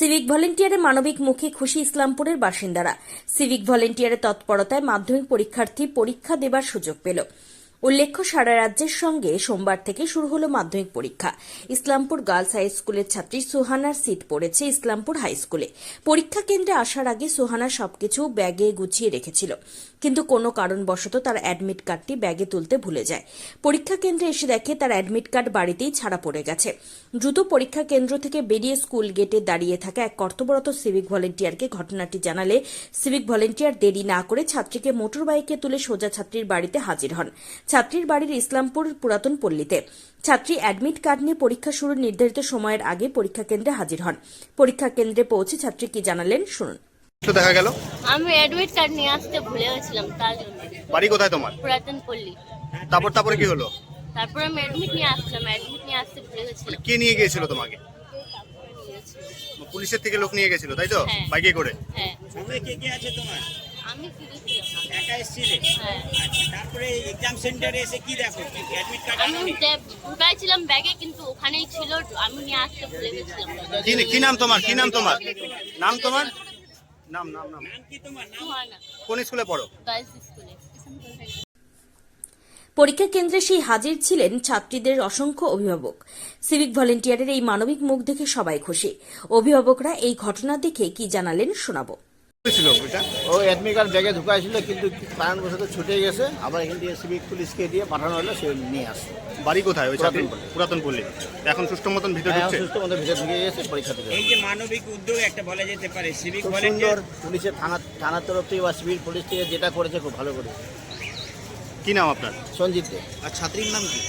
Civic ভলেন্টিয়ারে মানবিক মুখে খুশি ইসলামপুরের বাসিন্দারা। সিভিক ভলেন্টিয়ারের তৎপরতায় মাধ্যমিক পরীক্ষার্থী পরীক্ষা দেবার সুযোগ পেল। উল্লেখ্য, সারা রাজ্যের সঙ্গে সোমবার থেকে শুরু হলো মাধ্যমিক পরীক্ষা। ইসলামপুর গার্লস হাই স্কুলের ছাত্রী সুহানার সিট পড়েছে ইসলামপুর হাই স্কুলে। পরীক্ষা কেন্দ্রে আসার আগে সুহানা সবকিছু ব্যাগে গুছিয়ে রেখেছিল। কিন্তু কোনো কারণবশত তার অ্যাডমিট কার্ডটি ব্যাগে তুলতে ভুলে যায়। পরীক্ষা কেন্দ্রে এসে দেখে তার অ্যাডমিট কার্ড বাড়িতেই ছাড়া পড়ে গেছে। দ্রুত পরীক্ষা কেন্দ্র থেকে বেরিয়ে স্কুল গেটে দাঁড়িয়ে থাকা এক কর্তব্যরত সিভিক ভলেন্টিয়ারকে ঘটনাটি জানালে সিভিক ভলেন্টিয়ার দেরি না করে ছাত্রীকে মোটর বাইকে তুলে সোজা ছাত্রীর বাড়িতে হাজির হন। ছাত্রীর বাড়ির ইসলামপুর পুরাতন পল্লীতে। ছাত্রী অ্যাডমিট কার্ড নিয়ে পরীক্ষা শুরুর নির্ধারিত সময়ের আগে পরীক্ষা কেন্দ্রে হাজির হন। পরীক্ষা কেন্দ্রে পৌঁছে ছাত্রী কি জানালেন শুনুন। দেখা গেল। আমি অ্যাডমিট কার্ড নিয়ে আসতে ভুলে গেছিলাম তার জন্য। বাড়ি কোথায় তোমার? পুরাতন পল্লী। তারপর তারপরে কি হলো? তারপরে আমি অ্যাডমিট নিয়ে আসলাম অ্যাডমিট নিয়ে আসতে ভুলে মানে গেছিলাম কে নিয়ে গিয়েছিল তোমাকে? পুলিশের থেকে লোক নিয়ে গেছিল তাই তো? হ্যাঁ। বাইকে করে? হ্যাঁ। সঙ্গে কে কে আছে তোমার? আমি ফিরে ছিলাম একা এসেছিলে? হ্যাঁ। আচ্ছা তারপরে এক্সাম সেন্টারে এসে কি দেখো? অ্যাডমিট কার্ড আমি ঢুকাইছিলাম ব্যাগে কিন্তু ওখানেই ছিল আমি নিয়ে আসতে ভুলে গেছিলাম। কি কি নাম তোমার? কি নাম তোমার? নাম তোমার? নাম নাম নাম। নাম কি তোমার? নাম? কোন স্কুলে পড়ো? গার্লস স্কুলে। পরীক্ষা কেন্দ্রে সেই হাজির ছিলেন ছাত্রীদের অসংখ্য অভিভাবক। সিভিক ভলেন্টিয়ারের এই মানবিক মুখ দেখে সবাই খুশি। অভিভাবকরা এই ঘটনা দেখে কি জানালেন শোনাবো। ছিল ওইটা। ও অ্যাডমিট কার্ড ব্যাগে ঢুকাইছিল কিন্তু কারণবশত ছুটে গেছে। আবার এখান থেকে সিভিক পুলিশকে দিয়ে পাঠানো হলো সে নিয়ে আসছে বাড়ি কোথায় ওই ছাত্রী পুরাতন পল্লী। পুরাতন পল্লী? এখন সুষ্ঠু মতন ভিতরে হ্যাঁ, ঢুকছে? সুস্থ মতো ভিতরে ঢুকে গেছে পরীক্ষা থেকে এই যে মানবিক উদ্যোগ একটা বলা যেতে পারে সিভিক ভলেন্টিয়ার পুলিশের থানা থানার তরফ থেকে বা সিভিল পুলিশ থেকে যেটা করেছে খুব ভালো করেছে কি নাম আপনার? সঞ্জিত দে। আর ছাত্রীর নাম কি?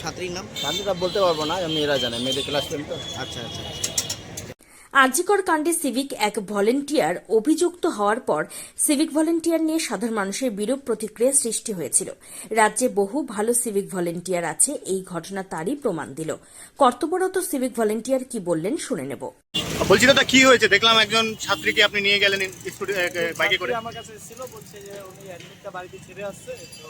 ছাত্রীর নাম? শান্তিটা বলতে পারব না মেয়েরা জানে মেয়েদের ক্লাস টেন তো। আচ্ছা আচ্ছা আচ্ছা। আরজিকর কাণ্ডে সিভিক এক ভলেন্টিয়ার অভিযুক্ত হওয়ার পর সিভিক ভলেন্টিয়ার নিয়ে সাধারণ মানুষের বিরূপ প্রতিক্রিয়া সৃষ্টি হয়েছিল। রাজ্যে বহু ভালো সিভিক ভলেন্টিয়ার আছে এই ঘটনা তারই প্রমাণ দিল। কর্তব্যরত সিভিক ভলেন্টিয়ার কি বললেন শুনে নেব। বলছি দাদা কি হয়েছে? দেখলাম একজন ছাত্রীকে আপনি নিয়ে গেলেন বাইকে করে। আমার কাছে ছিল বলছে যে উনি অ্যাডমিটটা বাড়িতে ছেড়ে আসছে তো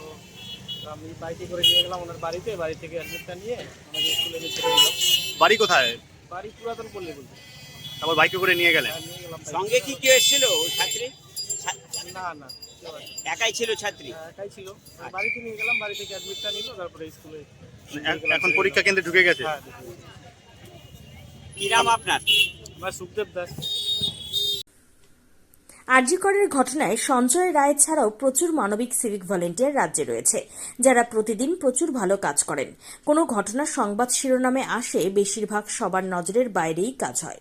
আমি বাইকে করে নিয়ে গেলাম ওনার বাড়িতে বাড়ি থেকে অ্যাডমিটটা নিয়ে আমাকে স্কুলে নিয়ে ছেড়ে দিলাম বাড়ি কোথায়? বাড়ি পুরাতন পল্লী বলতে। তারপর বাইকে করে নিয়ে গেলেন। সঙ্গে কি কেউ এসেছিল ছাত্রী? না না একাই ছিল ছাত্রী? হ্যাঁ, একাই ছিল। বাড়িতে নিয়ে গেলাম বাড়ি থেকে অ্যাডমিটটা নিল তারপরে স্কুলে এখন পরীক্ষা কেন্দ্রে ঢুকে গেছে? হ্যাঁ কি নাম আপনার? আমার সুখদেব দাস। আরজিকরের ঘটনায় সঞ্জয় রায় ছাড়াও প্রচুর মানবিক সিভিক ভলেন্টিয়ার রাজ্যে রয়েছে যারা প্রতিদিন প্রচুর ভালো কাজ করেন। কোনো ঘটনা সংবাদ শিরোনামে আসে বেশিরভাগ সবার নজরের বাইরেই কাজ হয়।